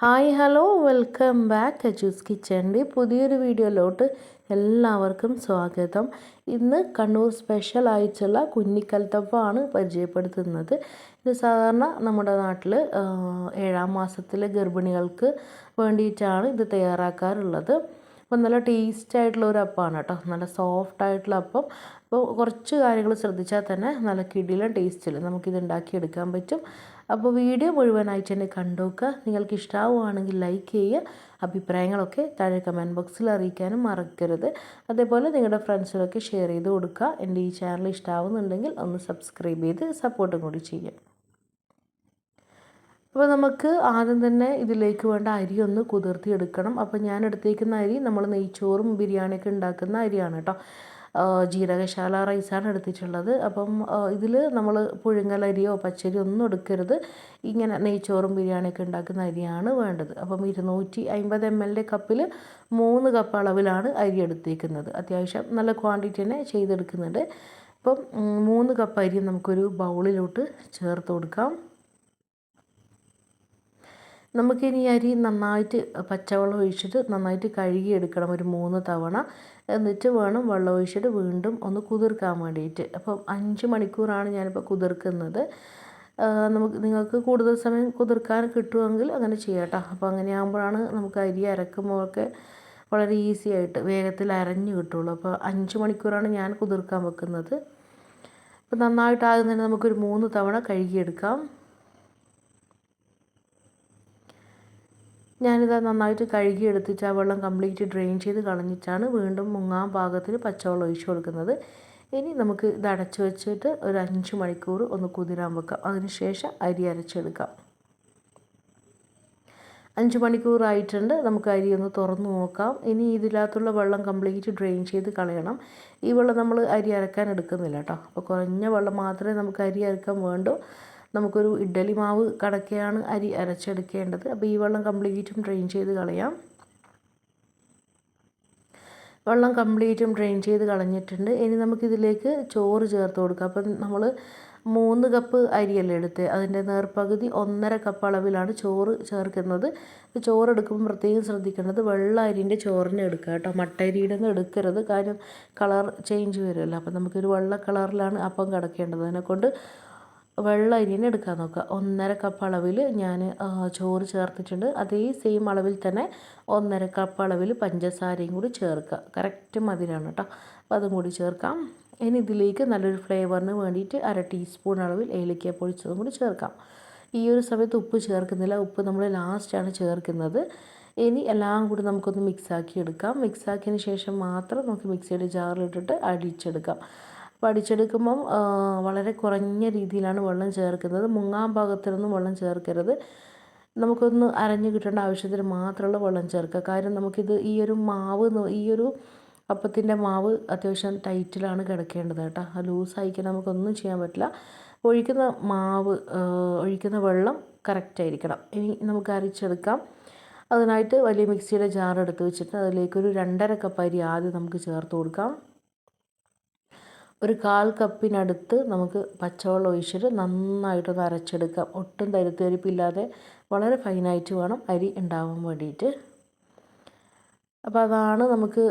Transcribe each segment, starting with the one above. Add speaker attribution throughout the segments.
Speaker 1: Hi hello welcome back Aju's കിച്ചന്റെ പുതിയൊരു വീഡിയോയിലോട്ട് എല്ലാവർക്കും സ്വാഗതം. ഇന്ന് കണ്ണൂർ സ്പെഷ്യൽ ആയിട്ടുള്ള കുഞ്ഞിക്കൽത്തപ്പമാണ് പരിചയപ്പെടുത്തുന്നത്. ഇത് സാധാരണ നമ്മുടെ നാട്ടിൽ ഏഴാം മാസത്തിലെ ഗർഭിണികൾക്ക് വേണ്ടിയിട്ടാണ് ഇത് തയ്യാറാക്കാറുള്ളത്. അപ്പം നല്ല ടേസ്റ്റ് ആയിട്ടുള്ള ഒരു അപ്പമാണ് കേട്ടോ. നല്ല സോഫ്റ്റ് ആയിട്ടുള്ള അപ്പം. അപ്പോൾ കുറച്ച് കാര്യങ്ങൾ ശ്രദ്ധിച്ചാൽ തന്നെ നല്ല കിടിലൻ ടേസ്റ്റിൽ നമുക്കിത് ഉണ്ടാക്കിയെടുക്കാൻ പറ്റും. അപ്പോൾ വീഡിയോ മുഴുവനായിട്ട് തന്നെ കണ്ടുനോക്കുക നിങ്ങൾക്ക് ഇഷ്ടമാവുകയാണെങ്കിൽ ലൈക്ക് ചെയ്യുക. അഭിപ്രായങ്ങളൊക്കെ താഴെ കമന്റ് ബോക്സിൽ അറിയിക്കാനും മറക്കരുത്. അതേപോലെ നിങ്ങളുടെ ഫ്രണ്ട്സിനൊക്കെ ഷെയർ ചെയ്ത് കൊടുക്കുക. എന്റെ ഈ ചാനൽ ഇഷ്ടമാവുന്നുണ്ടെങ്കിൽ ഒന്ന് സബ്സ്ക്രൈബ് ചെയ്ത് സപ്പോർട്ടും കൂടി ചെയ്യുക. അപ്പോൾ നമുക്ക് ആദ്യം തന്നെ ഇതിലേക്ക് വേണ്ട അരി ഒന്ന് കുതിർത്തി എടുക്കണം അപ്പോൾ ഞാൻ എടുത്തേക്കുന്ന അരി നമ്മൾ നെയ്ച്ചോറും ബിരിയാണിയൊക്കെ ഉണ്ടാക്കുന്ന അരിയാണ് കേട്ടോ. ജീരകശാല റൈസാണ് എടുത്തിട്ടുള്ളത്. അപ്പം ഇതിൽ നമ്മൾ പുഴുങ്ങലരിയോ പച്ചരിയോ ഒന്നും എടുക്കരുത്. ഇങ്ങനെ നെയ്ച്ചോറും ബിരിയാണിയൊക്കെ ഉണ്ടാക്കുന്ന അരിയാണ് വേണ്ടത്. അപ്പം ഇരുന്നൂറ്റി അമ്പത് എം എല്ലിന്റെ കപ്പിൽ മൂന്ന് കപ്പ് അളവിലാണ് അരി എടുത്തേക്കുന്നത്. അത്യാവശ്യം നല്ല ക്വാണ്ടിറ്റി തന്നെ ചെയ്തെടുക്കുന്നുണ്ട്. അപ്പം മൂന്ന് കപ്പ് അരി നമുക്കൊരു ബൗളിലോട്ട് ചേർത്ത് കൊടുക്കാം. നമുക്കിനി അരി നന്നായിട്ട് പച്ചവെള്ളം ഒഴിച്ചിട്ട് നന്നായിട്ട് കഴുകി എടുക്കണം ഒരു മൂന്ന് തവണ. എന്നിട്ട് വേണം വെള്ളം ഒഴിച്ചിട്ട് വീണ്ടും ഒന്ന് കുതിർക്കാൻ വേണ്ടിയിട്ട്. അപ്പം അഞ്ച് മണിക്കൂറാണ് ഞാനിപ്പോൾ കുതിർക്കുന്നത്. നമുക്ക് നിങ്ങൾക്ക് കൂടുതൽ സമയം കുതിർക്കാൻ കിട്ടുമെങ്കിൽ അങ്ങനെ ചെയ്യാം കേട്ടോ അപ്പോൾ അങ്ങനെ ആകുമ്പോഴാണ് നമുക്ക് അരി അരക്കുമ്പോഴൊക്കെ വളരെ ഈസി ആയിട്ട് വേഗത്തിൽ അരഞ്ഞു കിട്ടുള്ളൂ. അപ്പോൾ അഞ്ച് മണിക്കൂറാണ് ഞാൻ കുതിർക്കാൻ വെക്കുന്നത്. അപ്പോൾ നന്നായിട്ട് ആദ്യം നമുക്കൊരു മൂന്ന് തവണ കഴുകിയെടുക്കാം. ഞാനിത് നന്നായിട്ട് കഴുകി എടുത്തിട്ട് ആ വെള്ളം കംപ്ലീറ്റ് ഡ്രെയിൻ ചെയ്ത് കളഞ്ഞിട്ടാണ് വീണ്ടും മുങ്ങാൻ പാകത്തിന് പച്ചവെള്ളം ഒഴിച്ചു കൊടുക്കുന്നത്. ഇനി നമുക്ക് ഇത് അടച്ചു വെച്ചിട്ട് ഒരു അഞ്ച് മണിക്കൂർ ഒന്ന് കുതിരാൻ വെക്കാം. അതിനുശേഷം അരി അരച്ചെടുക്കാം. അഞ്ച് മണിക്കൂറായിട്ടുണ്ട് നമുക്ക് അരി ഒന്ന് തുറന്ന് നോക്കാം. ഇനി ഇതിനകത്തുള്ള വെള്ളം കംപ്ലീറ്റ് ഡ്രെയിൻ ചെയ്ത് കളയണം. ഈ വെള്ളം നമ്മൾ അരി അരക്കാൻ എടുക്കുന്നില്ല കേട്ടോ. അപ്പോൾ കുറഞ്ഞ വെള്ളം മാത്രമേ നമുക്ക് അരി അരക്കാൻ വേണ്ടൂ. നമുക്കൊരു ഇഡ്ഡലി മാവ് കടക്കയാണ് അരി അരച്ചെടുക്കേണ്ടത്. അപ്പോൾ ഈ വെള്ളം കംപ്ലീറ്റും ഡ്രെയിൻ ചെയ്ത് കളയാം. വെള്ളം കംപ്ലീറ്റും ഡ്രെയിൻ ചെയ്ത് കളഞ്ഞിട്ടുണ്ട്. ഇനി നമുക്കിതിലേക്ക് ചോറ് ചേർത്ത് കൊടുക്കാം. അപ്പം നമ്മൾ മൂന്ന് കപ്പ് അരിയല്ലേ എടുത്ത്? അതിന്റെ നേർപ്പകുതി ഒന്നര കപ്പ് അളവിലാണ് ചോറ് ചേർക്കുന്നത്. ചോറ് എടുക്കുമ്പോൾ പ്രത്യേകം ശ്രദ്ധിക്കേണ്ടത് വെള്ള അരിന്റെ ചോറിനെ എടുക്കുക കേട്ടോ. മട്ടരിയുടെ ഒന്നും എടുക്കരുത്. കാര്യം കളർ ചേഞ്ച് വരുമല്ലോ. അപ്പം നമുക്കൊരു വെള്ള കളറിലാണ് അപ്പം കിടക്കേണ്ടത്. അതിനെക്കൊണ്ട് വെള്ള അരിനെ എടുക്കാൻ നോക്കുക. ഒന്നര കപ്പ് അളവിൽ ഞാൻ ചോറ് ചേർത്തിട്ടുണ്ട്. അതേ സെയിം അളവിൽ തന്നെ ഒന്നര കപ്പ് അളവിൽ പഞ്ചസാരയും കൂടി ചേർക്കുക. കറക്റ്റ് മധുരമാണ് കേട്ടോ അപ്പോൾ അതും കൂടി ചേർക്കാം. ഇനി ഇതിലേക്ക് നല്ലൊരു ഫ്ലേവറിന് വേണ്ടിയിട്ട് അര ടീസ്പൂൺ അളവിൽ ഏലക്ക പൊടിച്ചതും കൂടി ചേർക്കാം. ഈ ഒരു സമയത്ത് ഉപ്പ് ചേർക്കുന്നില്ല. ഉപ്പ് നമ്മൾ ലാസ്റ്റാണ് ചേർക്കുന്നത്. ഇനി എല്ലാം കൂടി നമുക്കൊന്ന് മിക്സാക്കി എടുക്കാം. മിക്സാക്കിയതിന് ശേഷം മാത്രം നമുക്ക് മിക്സിയുടെ ജാറിലിട്ടിട്ട് അടിച്ചെടുക്കാം. പഠിച്ചെടുക്കുമ്പം വളരെ കുറഞ്ഞ രീതിയിലാണ് വെള്ളം ചേർക്കുന്നത്. മുങ്ങാൻ പാകത്തിനൊന്നും വെള്ളം ചേർക്കരുത്. നമുക്കൊന്ന് അരഞ്ഞു കിട്ടേണ്ട ആവശ്യത്തിന് മാത്രമുള്ള വെള്ളം ചേർക്കുക. കാര്യം നമുക്കിത് ഈ ഒരു മാവ് ഈ ഒരു അപ്പത്തിന്റെ മാവ് അത്യാവശ്യം ടൈറ്റിലാണ് കിടക്കേണ്ടത് കേട്ടോ. ലൂസായിക്കാൻ നമുക്കൊന്നും ചെയ്യാൻ പറ്റില്ല. ഒഴിക്കുന്ന മാവ് ഒഴിക്കുന്ന വെള്ളം കറക്റ്റായിരിക്കണം ഇനി നമുക്ക് അരിച്ചെടുക്കാം. അതിനായിട്ട് വലിയ മിക്സിയുടെ ജാർ എടുത്ത് വെച്ചിട്ട് അതിലേക്കൊരു രണ്ടര കപ്പ് അരി ആദ്യം നമുക്ക് ചേർത്ത് കൊടുക്കാം. ഒരു കാൽ കപ്പിനടുത്ത് നമുക്ക് പച്ചവെള്ളം ഒഴിച്ചിട്ട് നന്നായിട്ടൊന്ന് അരച്ചെടുക്കാം. ഒട്ടും തരുത്തരിപ്പില്ലാതെ വളരെ ഫൈനായിട്ട് വേണം അരി ഉണ്ടാവാൻ വേണ്ടിയിട്ട്. അപ്പോൾ അതാണ് നമുക്ക്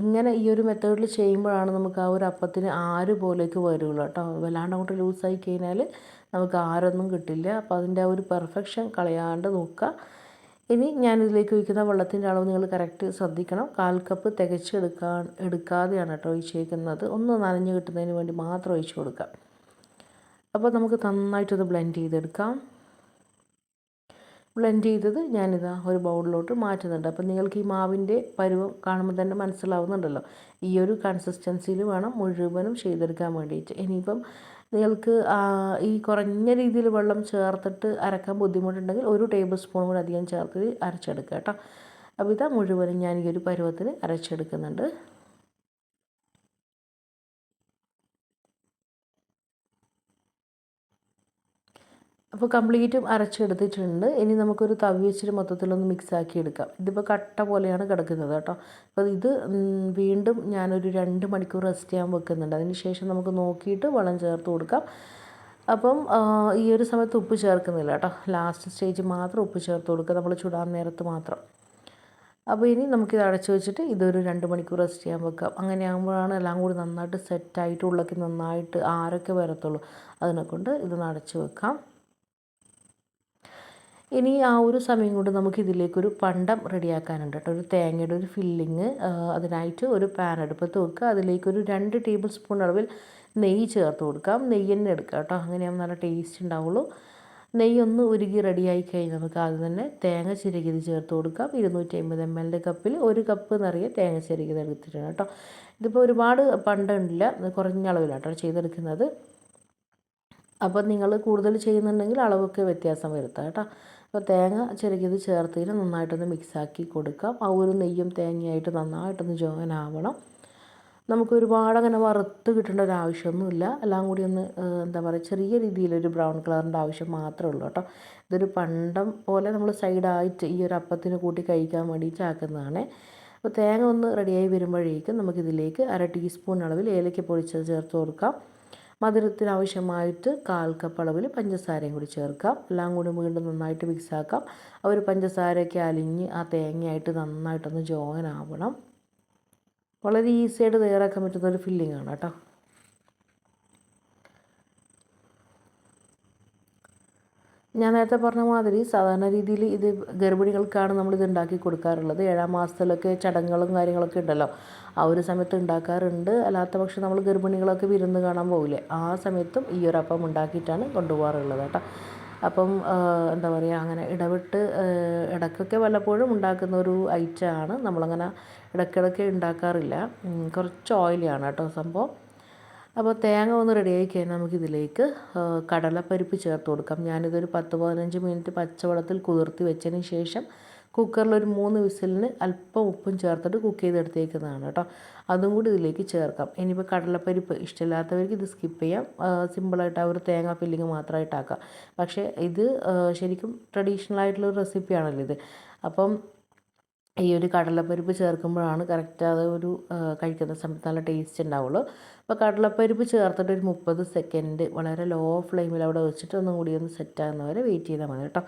Speaker 1: ഇങ്ങനെ ഈ ഒരു മെത്തേഡിൽ ചെയ്യുമ്പോഴാണ് നമുക്ക് ആ ഒരു അപ്പത്തിന് ആര് പോലേക്ക് വരുള്ളൂ കേട്ടോ. വല്ലാണ്ട് അങ്ങോട്ട് ലൂസായി കഴിഞ്ഞാൽ നമുക്ക് ആരൊന്നും കിട്ടില്ല. അപ്പോൾ അതിന്റെ ആ ഒരു പെർഫെക്ഷൻ കളയാണ്ട് നോക്കുക. ഇനി ഞാനിതിലേക്ക് ഒഴിക്കുന്ന വെള്ളത്തിന്റെ അളവ് നിങ്ങൾ കറക്റ്റ് ശ്രദ്ധിക്കണം. കാൽ കപ്പ് തികച്ചെടുക്കാൻ എടുക്കാതെയാണ് കേട്ടോ ഒഴിച്ചേക്കുന്നത്. ഒന്ന് നനഞ്ഞു കിട്ടുന്നതിന് വേണ്ടി മാത്രം ഒഴിച്ചു കൊടുക്കാം അപ്പോൾ നമുക്ക് നന്നായിട്ടൊന്ന് ബ്ലെൻഡ് ചെയ്തെടുക്കാം. ബ്ലെൻഡ് ചെയ്തത് ഞാനിതാ ഒരു ബൗളിലോട്ട് മാറ്റുന്നുണ്ട്. അപ്പോൾ നിങ്ങൾക്ക് ഈ മാവിന്റെ പരുവം കാണുമ്പോൾ തന്നെ മനസ്സിലാവുന്നുണ്ടല്ലോ. ഈ ഒരു കൺസിസ്റ്റൻസിയിൽ വേണം മുഴുവനും ചെയ്തെടുക്കാൻ വേണ്ടിയിട്ട്. ഇനിയിപ്പം നിങ്ങൾക്ക് ഈ കുറഞ്ഞ രീതിയിൽ വെള്ളം ചേർത്തിട്ട് അരക്കാൻ ബുദ്ധിമുട്ടുണ്ടെങ്കിൽ ഒരു ടേബിൾ സ്പൂൺ കൂടി അധികം ചേർത്ത് അരച്ചെടുക്കുക കേട്ടോ. അപ്പോൾ ഇതാ മുഴുവനും ഞാൻ ഈ ഒരു പരുവത്തിന് അരച്ചെടുക്കുന്നുണ്ട്. അപ്പോൾ കംപ്ലീറ്റും അരച്ചെടുത്തിട്ടുണ്ട്. ഇനി നമുക്കൊരു തവി വെച്ചിട്ട് മൊത്തത്തിലൊന്ന് മിക്സാക്കി എടുക്കാം ഇതിപ്പോൾ കട്ട പോലെയാണ് കിടക്കുന്നത് കേട്ടോ. അപ്പോൾ ഇത് വീണ്ടും ഞാനൊരു രണ്ട് മണിക്കൂർ റെസ്റ്റ് ചെയ്യാൻ വെക്കുന്നുണ്ട്. അതിന് ശേഷം നമുക്ക് നോക്കിയിട്ട് വെള്ളം ചേർത്ത് കൊടുക്കാം. അപ്പം ഈ ഒരു സമയത്ത് ഉപ്പ് ചേർക്കുന്നില്ല കേട്ടോ. ലാസ്റ്റ് സ്റ്റേജ് മാത്രം ഉപ്പ് ചേർത്ത് കൊടുക്കുക. നമ്മൾ ചുടാൻ നേരത്ത് മാത്രം. അപ്പോൾ ഇനി നമുക്കിത് അടച്ചു വെച്ചിട്ട് ഇതൊരു രണ്ട് മണിക്കൂർ റെസ്റ്റ് ചെയ്യാൻ വെക്കാം. അങ്ങനെ ആകുമ്പോഴാണ് എല്ലാം കൂടി നന്നായിട്ട് സെറ്റായിട്ട് ഉള്ളൊക്കെ നന്നായിട്ട് ആരൊക്കെ വരത്തുള്ളൂ. അതിനെക്കൊണ്ട് ഇതൊന്ന് അടച്ചു വെക്കാം. ഇനി ആ ഒരു സമയം കൊണ്ട് നമുക്ക് ഇതിലേക്കൊരു പണ്ടം റെഡിയാക്കാനുണ്ട് കേട്ടോ. ഒരു തേങ്ങയുടെ ഒരു ഫില്ലിങ് അതിനായിട്ട് ഒരു പാൻ അടുപ്പത്ത് വെക്കുക. അതിലേക്കൊരു രണ്ട് ടേബിൾ സ്പൂൺ അളവിൽ നെയ്യ് ചേർത്ത് കൊടുക്കാം. നെയ്യ് തന്നെ എടുക്കുക കേട്ടോ. അങ്ങനെയാകുമ്പോൾ നല്ല ടേസ്റ്റ് ഉണ്ടാവുള്ളൂ. നെയ്യൊന്ന് ഉരുകി റെഡിയായി കഴിഞ്ഞാൽ നമുക്ക് ആദ്യം തന്നെ തേങ്ങ ചിരകിയത് ചേർത്ത് കൊടുക്കാം. ഇരുന്നൂറ്റി അമ്പത് എം എല്ലിന്റെ കപ്പിൽ ഒരു കപ്പ് നിറയെ തേങ്ങ ചിരകിയത് എടുത്തിട്ടുണ്ട് കേട്ടോ. ഇതിപ്പോൾ ഒരുപാട് പണ്ടുണ്ടില്ല കുറഞ്ഞ അളവിലാണ് കേട്ടോ ചെയ്തെടുക്കുന്നത്. അപ്പോൾ നിങ്ങൾ കൂടുതൽ ചെയ്യുന്നുണ്ടെങ്കിൽ അളവൊക്കെ വ്യത്യാസം വരുത്താം കേട്ടോ. അപ്പോൾ തേങ്ങ ചിരകിയത് ചേർത്തതിന് നന്നായിട്ടൊന്ന് മിക്സാക്കി കൊടുക്കാം. ആ ഒരു നെയ്യും തേങ്ങയായിട്ട് നന്നായിട്ടൊന്ന് ജോയിൻ ആവണം നമുക്ക് ഒരുപാട് അങ്ങനെ വറുത്ത് കിട്ടേണ്ട ഒരു ആവശ്യമൊന്നുമില്ല. എല്ലാം കൂടി ഒന്ന് എന്താ പറയുക ചെറിയ രീതിയിലൊരു ബ്രൗൺ കളറിന്റെ ആവശ്യം മാത്രമേ ഉള്ളൂ കേട്ടോ. ഇതൊരു പണ്ടം പോലെ നമ്മൾ സൈഡായിട്ട് ഈ ഒരു അപ്പത്തിന് കൂട്ടി കഴിക്കാൻ വേണ്ടിയിട്ട് ആക്കുന്നതാണ്. അപ്പോൾ തേങ്ങ ഒന്ന് റെഡിയായി വരുമ്പോഴേക്കും നമുക്കിതിലേക്ക് അര ടീസ്പൂൺ അളവിൽ ഏലക്ക പൊടിച്ചത് ചേർത്ത് കൊടുക്കാം. മധുരത്തിന് ആവശ്യമായിട്ട് കാൽ കപ്പ് അളവിൽ പഞ്ചസാരയും കൂടി ചേർക്കാം. എല്ലാം കൂടി വീണ്ടും നന്നായിട്ട് മിക്സാക്കാം ആ ഒരു പഞ്ചസാരയൊക്കെ അലിഞ്ഞ് ആ തേങ്ങയായിട്ട് നന്നായിട്ടൊന്ന് ജോയിൻ ആവണം. വളരെ ഈസിയായിട്ട് തയ്യാറാക്കാൻ പറ്റുന്ന ഒരു ഫില്ലിംഗ് ആണ് കേട്ടോ. ഞാൻ നേരത്തെ പറഞ്ഞ മാതിരി സാധാരണ രീതിയിൽ ഇത് ഗർഭിണികൾക്കാണ് നമ്മളിത് ഉണ്ടാക്കി കൊടുക്കാറുള്ളത്. ഏഴാം മാസത്തിലൊക്കെ ചടങ്ങുകളും കാര്യങ്ങളൊക്കെ ഉണ്ടല്ലോ. ആ ഒരു സമയത്ത് ഉണ്ടാക്കാറുണ്ട്. അല്ലാത്ത പക്ഷേ നമ്മൾ ഗർഭിണികളൊക്കെ വിരുന്ന് കാണാൻ പോകില്ലേ ആ സമയത്തും ഈ ഒരു അപ്പം ഉണ്ടാക്കിയിട്ടാണ് കൊണ്ടുപോകാറുള്ളത് കേട്ടോ. അപ്പം എന്താ പറയുക അങ്ങനെ ഇടവിട്ട് ഇടയ്ക്കൊക്കെ വല്ലപ്പോഴും ഉണ്ടാക്കുന്ന ഒരു ഐറ്റമാണ്. നമ്മളങ്ങനെ ഇടയ്ക്കിടയ്ക്ക് ഉണ്ടാക്കാറില്ല. കുറച്ച് ഓയിലിയാണ് കേട്ടോ സംഭവം. അപ്പോൾ തേങ്ങ ഒന്ന് റെഡിയായി കഴിഞ്ഞാൽ നമുക്കിതിലേക്ക് കടലപ്പരിപ്പ് ചേർത്ത് കൊടുക്കാം. ഞാനിതൊരു പത്ത് പതിനഞ്ച് മിനിറ്റ് പച്ചവെള്ളത്തിൽ കുതിർത്തി വെച്ചതിന് ശേഷം കുക്കറിൽ ഒരു മൂന്ന് വിസിലിന് അല്പം ഉപ്പും ചേർത്തിട്ട് കുക്ക് ചെയ്തെടുത്തേക്കുന്നതാണ് കേട്ടോ. അതും കൂടി ഇതിലേക്ക് ചേർക്കാം. ഇനിയിപ്പോൾ കടലപ്പരിപ്പ് ഇഷ്ടമില്ലാത്തവർക്ക് ഇത് സ്കിപ്പ് ചെയ്യാം. സിമ്പിളായിട്ട് ആ ഒരു തേങ്ങ ഫില്ലിങ് മാത്രമായിട്ടാക്കാം പക്ഷേ ഇത് ശരിക്കും ട്രഡീഷണൽ ആയിട്ടുള്ള ഒരു റെസിപ്പിയാണല്ലോ ഇത്. അപ്പം ഈ ഒരു കടലപ്പരിപ്പ് ചേർക്കുമ്പോഴാണ് കറക്റ്റ് അത് ഒരു കഴിക്കുന്ന സമയത്ത് നല്ല ടേസ്റ്റ് ഉണ്ടാവുള്ളൂ. അപ്പോൾ കടലപ്പരിപ്പ് ചേർത്തിട്ട് ഒരു മുപ്പത് സെക്കൻഡ് വളരെ ലോ ഫ്ലെയിമിൽ അവിടെ വെച്ചിട്ട് ഒന്നും കൂടി ഒന്ന് സെറ്റ് ആകുന്നവരെ വെയിറ്റ് ചെയ്താൽ മതി കേട്ടോ.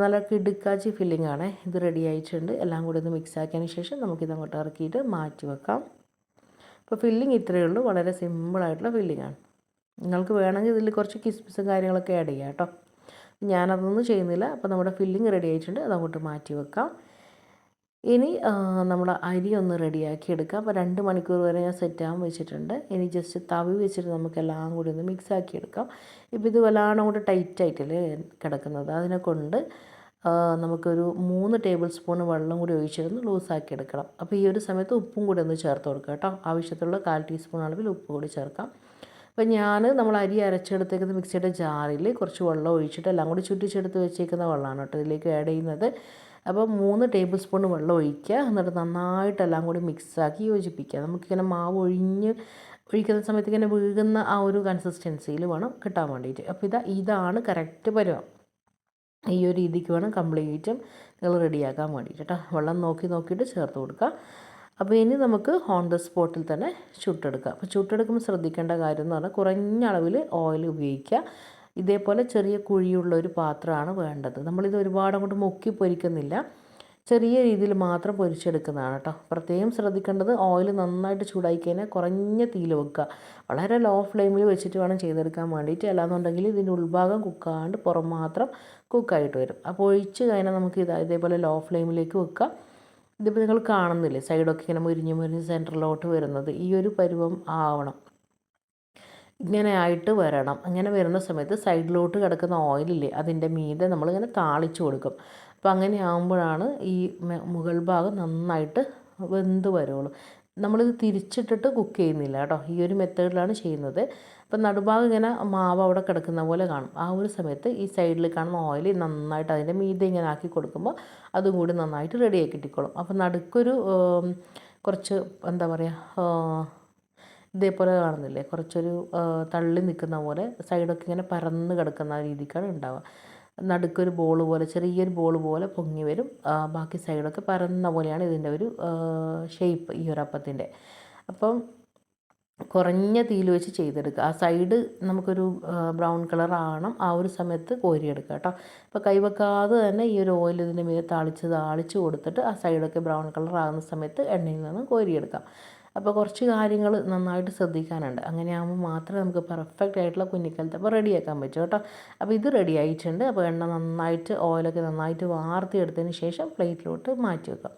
Speaker 1: നല്ല കിടുക്കാച്ചി ഫില്ലിംഗ് ആണ്. ഇത് റെഡി ആയിട്ടുണ്ട്. എല്ലാം കൂടി ഒന്ന് മിക്സ് ആക്കിയതിന് ശേഷം നമുക്കിത് അങ്ങോട്ട് ഇറക്കിയിട്ട് മാറ്റി വെക്കാം. അപ്പോൾ ഫില്ലിംഗ് ഇത്രയേ ഉള്ളൂ. വളരെ സിമ്പിളായിട്ടുള്ള ഫില്ലിംഗ് ആണ്. നിങ്ങൾക്ക് വേണമെങ്കിൽ ഇതിൽ കുറച്ച് കിസ്മിസും കാര്യങ്ങളൊക്കെ ആഡ് ചെയ്യാം കേട്ടോ. ഞാനതൊന്നും ചെയ്യുന്നില്ല. അപ്പോൾ നമ്മുടെ ഫില്ലിംഗ് റെഡി ആയിട്ടുണ്ട്. അതങ്ങോട്ട് മാറ്റി വെക്കാം. ഇനി നമ്മുടെ അരി ഒന്ന് റെഡിയാക്കി എടുക്കാം. അപ്പോൾ രണ്ട് മണിക്കൂർ വരെ ഞാൻ സെറ്റ് ആകാൻ വെച്ചിട്ടുണ്ട്. ഇനി ജസ്റ്റ് തവി വെച്ചിട്ട് നമുക്ക് എല്ലാം കൂടി ഒന്ന് മിക്സ് ആക്കി എടുക്കാം. ഇപ്പോൾ ഇത് വല്ലാണ്ട് കൂടെ ടൈറ്റ് ആയിട്ടല്ലേ കിടക്കുന്നത്. അതിനെ കൊണ്ട് നമുക്കൊരു മൂന്ന് ടേബിൾ സ്പൂൺ വെള്ളം കൂടി ഒഴിച്ചിരുന്ന് ലൂസാക്കി എടുക്കണം. അപ്പോൾ ഈ ഒരു സമയത്ത് ഉപ്പും കൂടി ഒന്ന് ചേർത്ത് കൊടുക്കുക കേട്ടോ. ആവശ്യത്തിലുള്ള കാൽ ടീസ്പൂൺ അളവിൽ ഉപ്പ് കൂടി ചേർക്കാം. അപ്പോൾ ഞാൻ നമ്മൾ അരി അരച്ചെടുത്തേക്കുന്ന മിക്സിയുടെ ജാറിൽ കുറച്ച് വെള്ളം ഒഴിച്ചിട്ട് എല്ലാം കൂടി ചുറ്റിച്ചെടുത്ത് വെച്ചേക്കുന്ന വെള്ളമാണ് കേട്ടോ ഇതിലേക്ക് ആഡ് ചെയ്യുന്നത്. അപ്പോൾ മൂന്ന് ടേബിൾ സ്പൂൺ വെള്ളം ഒഴിക്കുക. എന്നിട്ട് നന്നായിട്ട് എല്ലാം കൂടി മിക്സാക്കി യോജിപ്പിക്കുക. നമുക്കിങ്ങനെ മാവ് ഒഴിഞ്ഞ് ഒഴിക്കുന്ന സമയത്ത് ഇങ്ങനെ വീകുന്ന ആ ഒരു കൺസിസ്റ്റൻസിയിൽ വേണം കിട്ടാൻ വേണ്ടിയിട്ട്. അപ്പോൾ ഇതാ ഇതാണ് കറക്റ്റ് പരുവം. ഈ ഒരു രീതിക്ക് വേണം കംപ്ലീറ്റും നിങ്ങൾ റെഡിയാക്കാൻ വേണ്ടിയിട്ട് കേട്ടോ വെള്ളം നോക്കി നോക്കിയിട്ട് ചേർത്ത് കൊടുക്കുക. അപ്പോൾ ഇനി നമുക്ക് ഓൺ ദ സ്പോട്ടിൽ തന്നെ ചുട്ടെടുക്കാം. അപ്പോൾ ചുട്ടെടുക്കുമ്പോൾ ശ്രദ്ധിക്കേണ്ട കാര്യം എന്ന് പറഞ്ഞാൽ കുറഞ്ഞ അളവിൽ ഓയിൽ ഉപയോഗിക്കുക. ഇതേപോലെ ചെറിയ കുഴിയുള്ള ഒരു പാത്രമാണ് വേണ്ടത്. നമ്മളിത് ഒരുപാട് അങ്ങോട്ട് മുക്കി പൊരിക്കുന്നില്ല. ചെറിയ രീതിയിൽ മാത്രം പൊരിച്ചെടുക്കുന്നതാണ് കേട്ടോ പ്രത്യേകം ശ്രദ്ധിക്കേണ്ടത് ഓയിൽ നന്നായിട്ട് ചൂടായി കഴിഞ്ഞാൽ കുറഞ്ഞ തീയിൽ വെക്കുക. വളരെ ലോ ഫ്ലെയിമിൽ വെച്ചിട്ട് വേണം ചെയ്തെടുക്കാൻ വേണ്ടിയിട്ട്. അല്ലാന്നുണ്ടെങ്കിൽ ഇതിന്റെ ഉൾഭാഗം കുക്കാണ്ട് പുറം മാത്രം കുക്കായിട്ട് വരും. അപ്പോൾ ഒഴിച്ച് കഴിഞ്ഞാൽ നമുക്ക് ഇത് ഇതേപോലെ ലോ ഫ്ലെയിമിലേക്ക് വെക്കുക. ഇതിപ്പോൾ നിങ്ങൾ കാണുന്നില്ലേ? സൈഡൊക്കെ ഇങ്ങനെ മുരിഞ്ഞ് മുരിഞ്ഞ് സെന്ററിലോട്ട് വരുന്നത്. ഈ ഒരു പരുവം ആവണം. ഇങ്ങനെ ആയിട്ട് വരണം. അങ്ങനെ വരുന്ന സമയത്ത് സൈഡിലോട്ട് കിടക്കുന്ന ഓയിലില്ലേ അതിന്റെ മീതെ നമ്മളിങ്ങനെ താളിച്ച് കൊടുക്കും. അപ്പോൾ അങ്ങനെ ആകുമ്പോഴാണ് ഈ മുകൾ ഭാഗം നന്നായിട്ട് വെന്ത് വരുള്ളൂ. നമ്മളിത് തിരിച്ചിട്ടിട്ട് കുക്ക് ചെയ്യുന്നില്ല കേട്ടോ. ഈ ഒരു മെത്തേഡിലാണ് ചെയ്യുന്നത്. അപ്പം നടുഭാഗം ഇങ്ങനെ മാവ് അവിടെ കിടക്കുന്ന പോലെ കാണും. ആ ഒരു സമയത്ത് ഈ സൈഡിൽ കാണുന്ന ഓയിൽ നന്നായിട്ട് അതിന്റെ മീതെ ഇങ്ങനെ ആക്കി കൊടുക്കുമ്പോൾ അതും കൂടി നന്നായിട്ട് റെഡിയാക്കി കിട്ടിക്കോളും. അപ്പോൾ നടുക്കൊരു കുറച്ച് എന്താ പറയുക ഇതേപോലെ കാണുന്നില്ലേ? കുറച്ചൊരു തള്ളി നിൽക്കുന്ന പോലെ സൈഡൊക്കെ ഇങ്ങനെ പരന്ന് കിടക്കുന്ന രീതിക്കാണ് ഉണ്ടാവുക. നടുക്കൊരു ബോൾ പോലെ ചെറിയൊരു ബോൾ പോലെ പൊങ്ങി വരും. ബാക്കി സൈഡൊക്കെ പരന്ന പോലെയാണ് ഇതിന്റെ ഒരു ഷേപ്പ് ഈ ഒരു അപ്പത്തിന്റെ. അപ്പം കുറഞ്ഞ തീയിൽ വെച്ച് ചെയ്തെടുക്കുക. ആ സൈഡ് നമുക്കൊരു ബ്രൗൺ കളർ ആവണം. ആ ഒരു സമയത്ത് കോരിയെടുക്കുക കേട്ടോ. അപ്പോൾ കൈവെക്കാതെ തന്നെ ഈ ഒരു ഓയിൽ ഇതിന്റെ മീതെ താളിച്ച് താളിച്ച് കൊടുത്തിട്ട് ആ സൈഡൊക്കെ ബ്രൗൺ കളർ ആകുന്ന സമയത്ത് എണ്ണയിൽ നിന്ന് കോരിയെടുക്കാം അപ്പോൾ കുറച്ച് കാര്യങ്ങൾ നന്നായിട്ട് ശ്രദ്ധിക്കാനുണ്ട്. അങ്ങനെയാകുമ്പോൾ മാത്രമേ നമുക്ക് പെർഫെക്റ്റ് ആയിട്ടുള്ള കുഞ്ഞിക്കലത്തപ്പം റെഡിയാക്കാൻ പറ്റൂ കേട്ടോ. അപ്പോൾ ഇത് റെഡി ആയിട്ടുണ്ട്. അപ്പോൾ എണ്ണ നന്നായിട്ട് ഓയിലൊക്കെ നന്നായിട്ട് വാർത്തിയെടുത്തതിന് ശേഷം പ്ലേറ്റിലോട്ട് മാറ്റി വെക്കാം.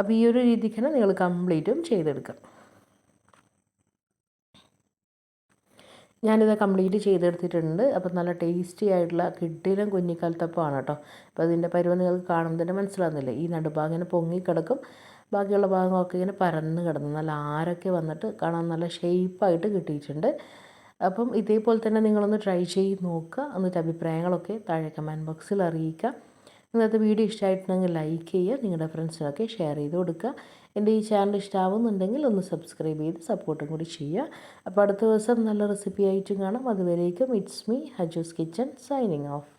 Speaker 1: അപ്പോൾ ഈ ഒരു രീതിക്ക് തന്നെ നിങ്ങൾ കംപ്ലീറ്റും ചെയ്തെടുക്കാം. ഞാനിത് കംപ്ലീറ്റ് ചെയ്തെടുത്തിട്ടുണ്ട്. അപ്പോൾ നല്ല ടേസ്റ്റി ആയിട്ടുള്ള കിട്ടിയിലും കുഞ്ഞിക്കാലത്തപ്പമാണ് കേട്ടോ. അപ്പോൾ അതിന്റെ പരുവം നിങ്ങൾക്ക് കാണുമ്പോൾ തന്നെ മനസ്സിലാകുന്നില്ല ഈ നടുഭാഗം പൊങ്ങിക്കിടക്കും. ബാക്കിയുള്ള ഭാഗങ്ങളൊക്കെ ഇങ്ങനെ പരന്ന് കിടന്നു. നല്ല ആരൊക്കെ വന്നിട്ട് കാണാൻ നല്ല ഷേപ്പായിട്ട് കിട്ടിയിട്ടുണ്ട്. അപ്പം ഇതേപോലെ തന്നെ നിങ്ങളൊന്ന് ട്രൈ ചെയ്ത് നോക്കുക. എന്നിട്ട് അഭിപ്രായങ്ങളൊക്കെ താഴെ കമന്റ് ബോക്സിൽ അറിയിക്കുക. ഇന്നത്തെ വീഡിയോ ഇഷ്ടമായിട്ടുണ്ടെങ്കിൽ ലൈക്ക് ചെയ്യുക. നിങ്ങളുടെ ഫ്രണ്ട്സിനൊക്കെ ഷെയർ ചെയ്ത് കൊടുക്കുക. എന്റെ ഈ ചാനൽ ഇഷ്ടമാവുന്നുണ്ടെങ്കിൽ ഒന്ന് സബ്സ്ക്രൈബ് ചെയ്ത് സപ്പോർട്ടും കൂടി ചെയ്യുക. അപ്പോൾ അടുത്ത ദിവസം നല്ല റെസിപ്പി ആയിട്ടും കാണാം. അതുവരേക്കും it's me Haju's kitchen signing off